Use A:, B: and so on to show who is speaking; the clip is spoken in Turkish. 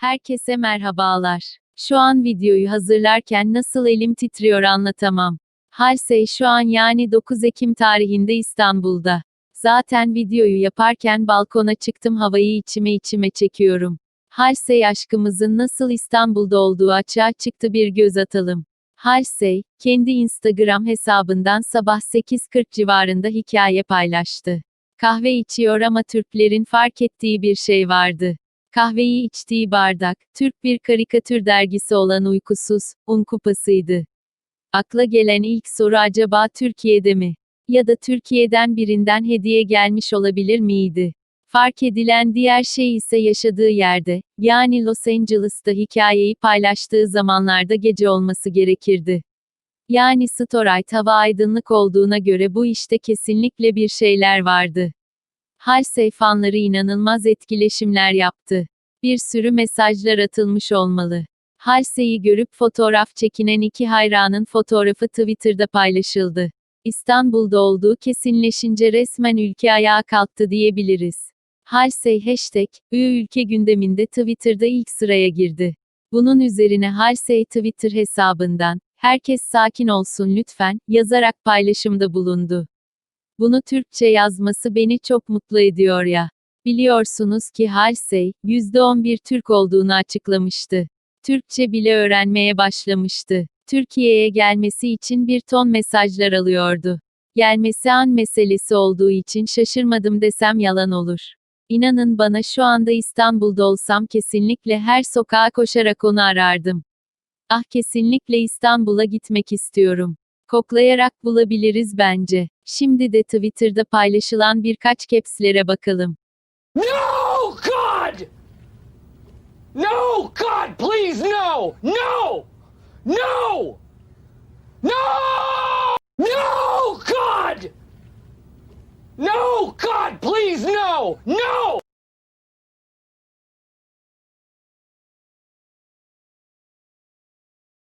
A: Herkese merhabalar. Şu an videoyu hazırlarken nasıl elim titriyor anlatamam. Halsey şu an yani 9 Ekim tarihinde İstanbul'da. Zaten videoyu yaparken balkona çıktım havayı içime içime çekiyorum. Halsey aşkımızın nasıl İstanbul'da olduğu açığa çıktı bir göz atalım. Halsey, kendi Instagram hesabından sabah 8.40 civarında hikaye paylaştı. Kahve içiyor ama Türklerin fark ettiği bir şey vardı. Kahveyi içtiği bardak, Türk bir karikatür dergisi olan Uykusuz, Un kupasıydı. Akla gelen ilk soru acaba Türkiye'de mi? Ya da Türkiye'den birinden hediye gelmiş olabilir miydi? Fark edilen diğer şey ise yaşadığı yerde, yani Los Angeles'ta hikayeyi paylaştığı zamanlarda gece olması gerekirdi. Yani Storite hava aydınlık olduğuna göre bu işte kesinlikle bir şeyler vardı. Halsey fanları inanılmaz etkileşimler yaptı. Bir sürü mesajlar atılmış olmalı. Halsey'i görüp fotoğraf çekinen iki hayranın fotoğrafı Twitter'da paylaşıldı. İstanbul'da olduğu kesinleşince resmen ülke ayağa kalktı diyebiliriz. Halsey hashtag, Ü ülke gündeminde Twitter'da ilk sıraya girdi. Bunun üzerine Halsey Twitter hesabından, herkes sakin olsun lütfen, yazarak paylaşımda bulundu. Bunu Türkçe yazması beni çok mutlu ediyor ya. Biliyorsunuz ki Halsey, %11 Türk olduğunu açıklamıştı. Türkçe bile öğrenmeye başlamıştı. Türkiye'ye gelmesi için bir ton mesajlar alıyordu. Gelmesi an meselesi olduğu için şaşırmadım desem yalan olur. İnanın bana şu anda İstanbul'da olsam kesinlikle her sokağa koşarak onu arardım. Ah kesinlikle İstanbul'a gitmek istiyorum. Koklayarak bulabiliriz bence. Şimdi de Twitter'da paylaşılan birkaç capslere bakalım.
B: No, God! No, God, please, no! No! No! No! No, God! No, God, please, no! No!